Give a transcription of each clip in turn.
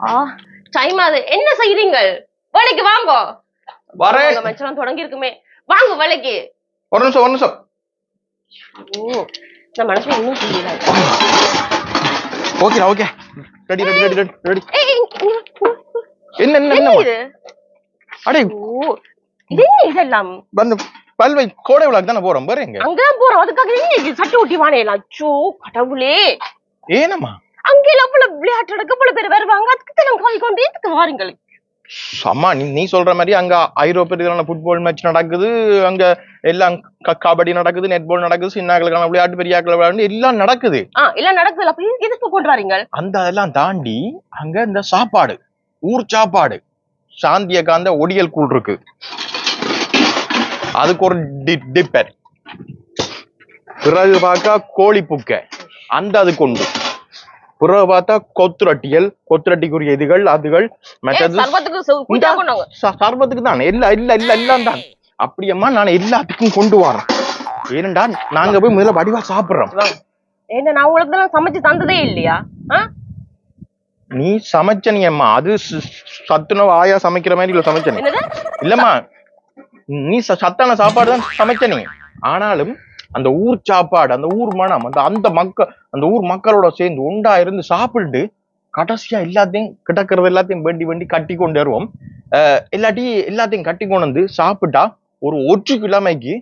ஆ time அது என்ன செய்றீங்க வேலைக்கு வாங்க. வரேன். உங்க தொடங்கி இருக்குமே. வாங்க வேலைக்கு. ஒரு நிமிஷம் ஒரு நிமிஷம். ஓ நான் மனசுல இன்னும் புரியல. Okay. Okay ready ready ready ready ready என்ன என்ன என்ன இது அடே. ஓ இது என்ன இதெல்லாம்? வந்து பல்வை கோடை விழாக்கு தானே போறோம் பாருங்க அங்கதான் போறோம். அதுக்காக என்ன சட்டை ஒட்டி வானேலாம் அச்சோ கடவுளே. ஏனம்மா? அங்க போல விளையாட்டு நடக்க போல பேர் வருவாங்க. அதுக்கு தான் கால் கொண்டு எதுக்கு வாருங்கள்? அம்மா நீ நீ சொல்ற மாதிரி அங்க ஐரோப்பியர்களான ஃபுட்பால் மேட்ச் நடக்குது அங்க எல்லாம் கபடி நடக்குது நெட்பால் நடக்குது சின்னாக்களுக்கான விளையாட்டு பெரியாக்கள் விளையாட்டு எல்லாம் நடக்குது. எல்லாம் நடக்குதுல்ல அப்ப எதுக்கு- கொண்டு வரீங்க அந்த அதெல்லாம் தாண்டி அங்க இந்த சாப்பாடு ஊர் சாப்பாடு சாந்திய காந்த ஒடியல் கூழ் இருக்கு. அதுக்கு ஒரு டிப்பர் பிறகு பார்த்தா கோழி புக்கை. அந்த அது கொண்டு. பிறகு பார்த்தா கொத்துரட்டியல் கொத்துரட்டிக்குரிய இதுகள் அதுகள் மற்றது சர்பத்துக்கு தான். இல்ல இல்ல இல்ல எல்லாம் தான். அப்படியம்மா நான் எல்லாத்துக்கும் கொண்டு வரேன். ஏனண்டா நாங்க போய் முதல்ல வடிவா சாப்பிடுறோம். என்ன நான் உங்களுக்கு தான் சமைச்சு தந்ததே இல்லையா? நீ சமைச்ச நீ அம்மா அது சத்துணவு ஆயா சமைக்கிற மாதிரி இல்ல சமைச்ச நீ என்னது? இல்லம்மா. நீ சத்தான சாப்பாடு தான் சமைச்ச நீ ஆனாலும் அந்த ஊர் சாப்பாடு அந்த ஊர் மனம் அந்த அந்த மக்கள் அந்த ஊர் மக்களோட சேர்ந்து உண்டா இருந்து சாப்பிட்டு கடைசியா எல்லாத்தையும் கிடக்கிறது எல்லாத்தையும் வேண்டி வேண்டி கட்டி கொண்டு வருவோம். இல்லாட்டி எல்லாத்தையும் கட்டி கொண்டு வந்து சாப்பிட்டா ஒரு ஒற்று கிழமைக்கு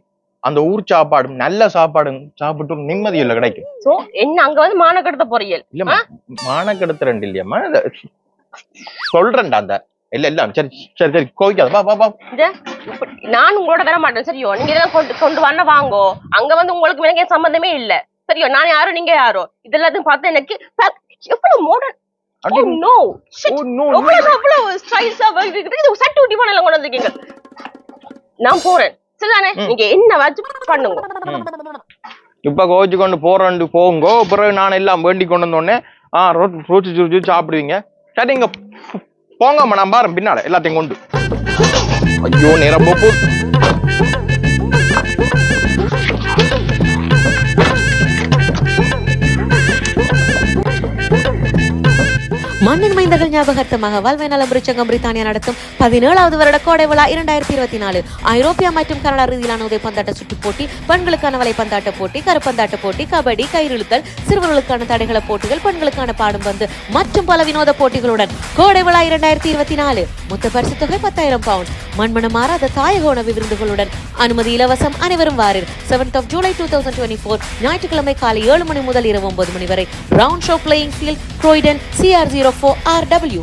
அந்த ஊர் சாப்பாடும் நல்ல சாப்பாடும் சாப்பிட்டு ஒரு நிம்மதி இல்லை கிடைக்கும். சோ என்ன அங்க வந்து மான கடத்த போறீங்க இல்லம்மா மானக்கெடுத்து ரெண்டு இல்லையம்மா. சொல்றேன்டா அந்த இல்ல இல்ல சரி சரி சரி கோவிக்காத வா வா வா. நான் உங்களோட வர மாட்டேன் சரியோ? நீங்க இதெல்லாம் கொண்டு கொண்டு வாங்கோ. அங்க வந்து உங்களுக்கு எனக்கு சம்பந்தமே இல்ல. சரியோ நான் யாரோ நீங்க யாரோ? இது எல்லாத்தையும் பார்த்து எனக்கு எவ்வளவு மாடர்ன் நோ ஸ்டைல்ஸா இருக்குது இது சட்டு ஊட்டி பண்ணல கொண்டு வந்திருக்கீங்க. நான் போறேன். சரிதானே? நீங்க என்ன வச்சு பண்ணுங்க? இப்ப கோவிச்சு கொண்டு போறேன்ட்டு போங்கோ. பிறகு நான் எல்லாம் வேண்டி கொண்டு வந்தோடனே ஆ ரோச்சு சாப்பிடுவீங்க. சரி போங்க போங்கம்மா நான் பாரு பின்னால. எல்லாத்தையும் கொண்டு. ஐயோ நேரம் போப்பு மண்ணின் மைந்தர்கள் ஞாபகார்த்தமாக வாழ்வை நலம் விருச்சங்கம் பிரித்தானியா நடத்தும் பதினேழாவது வருட கோடை விழா இரண்டாயிரத்தி இருபத்தி நாலு. ஐரோப்பியா மற்றும் கனடா ரீதியிலான உதைப்பந்தாட்ட சுற்றுப் போட்டி பெண்களுக்கான வலைப்பந்தாட்ட போட்டி கருப்பந்தாட்ட போட்டி கபடி கயிறுழுத்தல் சிறுவர்களுக்கான தடைகள போட்டிகள் பெண்களுக்கான பாடும் பந்து மற்றும் பல வினோத போட்டிகளுடன் கோடை விழா இரண்டாயிரத்தி இருபத்தி நாலு. மொத்த பரிசு தொகை பத்தாயிரம் பவுண்ட் மண்மணம் மாறாத தாயக உணவு விருந்துகளுடன் அனுமதி இலவசம் அனைவரும் வாரில் seventh of July two thousand twenty four ஞாயிற்றுக்கிழமை காலை ஏழு மணி முதல் இரவு ஒன்பது மணி வரை. Round show playing field Croydon C R zero four R W